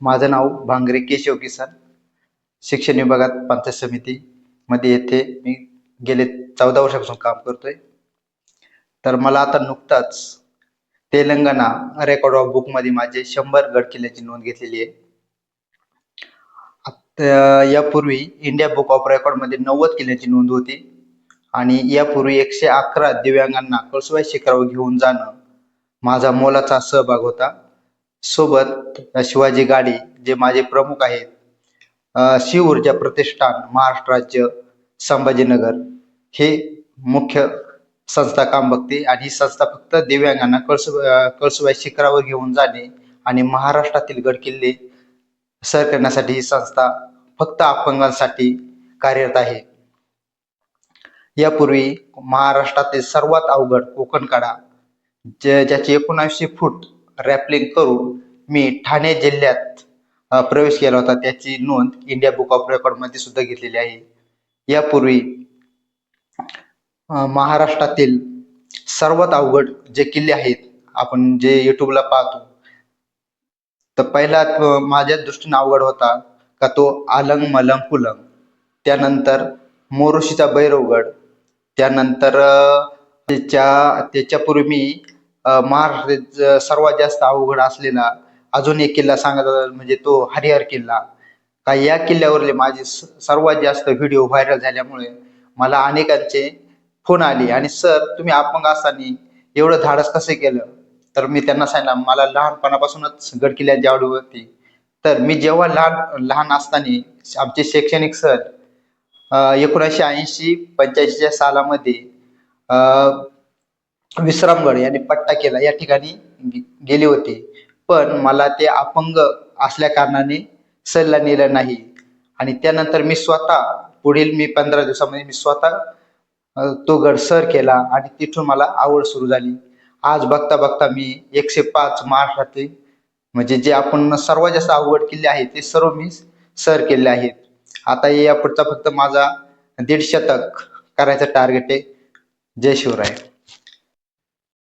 माझं नाव भांगरे केशव किसन. शिक्षण विभागात पंचायत समिती मध्ये येथे मी गेले चौदा वर्षापासून काम करतोय. तर मला आता नुकताच तेलंगणा रेकॉर्ड ऑफ बुकमध्ये माझे शंभर गड किल्ल्याची नोंद घेतलेली आहे. आता यापूर्वी इंडिया बुक ऑफ रेकॉर्डमध्ये नव्वद किल्ल्याची नोंद होती आणि यापूर्वी एकशे अकरा दिव्यांगांना कळसुबाई शिखरावर घेऊन जाणं माझा मोलाचा सहभाग होता. सोबत शिवाजी गाडी जे माझे प्रमुख आहेत शिव ऊर्जा प्रतिष्ठान महाराष्ट्र राज्य संभाजीनगर हे मुख्य संस्था काम बघते आणि ही संस्था फक्त दिव्यांगांना कळसु कळसुबाई शिखरावर घेऊन जाणे आणि महाराष्ट्रातील गड किल्ले सर करण्यासाठी ही संस्था फक्त अपंगांसाठी कार्यरत आहे. यापूर्वी महाराष्ट्रातील सर्वात अवघड कोकण कडा जे ज्याची एकोणऐंशी फूट रॅपलिंग करून मी ठाणे जिल्ह्यात प्रवेश केला होता. त्याची नोंद इंडिया बुक ऑफ रेकॉर्डमध्ये सुद्धा घेतलेली आहे. यापूर्वी महाराष्ट्रातील सर्वात अवघड जे किल्ले आहेत आपण जे युट्यूबला पाहतो तर पहिला माझ्या दृष्टीने अवघड होता का तो आलंग मलंग पुलंग. त्यानंतर मोरोशीचा बैरवगड त्यानंतर त्याच्या त्याच्यापूर्वी मी महाराष्ट्रात सर्वात जास्त अवघड असलेला अजून एक किल्ला सांगत म्हणजे तो हरिहर किल्ला. का या किल्ल्यावरले माझे स- सर्वात जास्त व्हिडिओ व्हायरल झाल्यामुळे मला अनेकांचे फोन आले. आणि सर तुम्ही अपंग असताना एवढं धाडस कसे केलं? तर मी त्यांना सांगितलं मला लहानपणापासूनच गड किल्ल्याची आवड होती. तर मी जेव्हा लहान लहान असताना आमचे शैक्षणिक सर एकोणीसशे ऐंशी पंच्याऐंशीच्या सालामध्ये विश्रामगड याने पट्टा केला. या ठिकाणी गे- गेले होते. पण मला ते अपंग असल्या कारणाने सल्ला नेला नाही. आणि त्यानंतर मी स्वतः पुढील मी पंधरा दिवसामध्ये मी स्वतः तो गड सर केला आणि तिथून मला आवड सुरू झाली. आज बघता बघता मी एकशे पाच महाराष्ट्रातील म्हणजे जे आपण सर्वात जास्त अवघड किल्ले आहे ते सर्व मी सर केले आहेत. आता या पुढचा फक्त माझा दीड शतक करायचा टार्गेट आहे. जय शिवराय.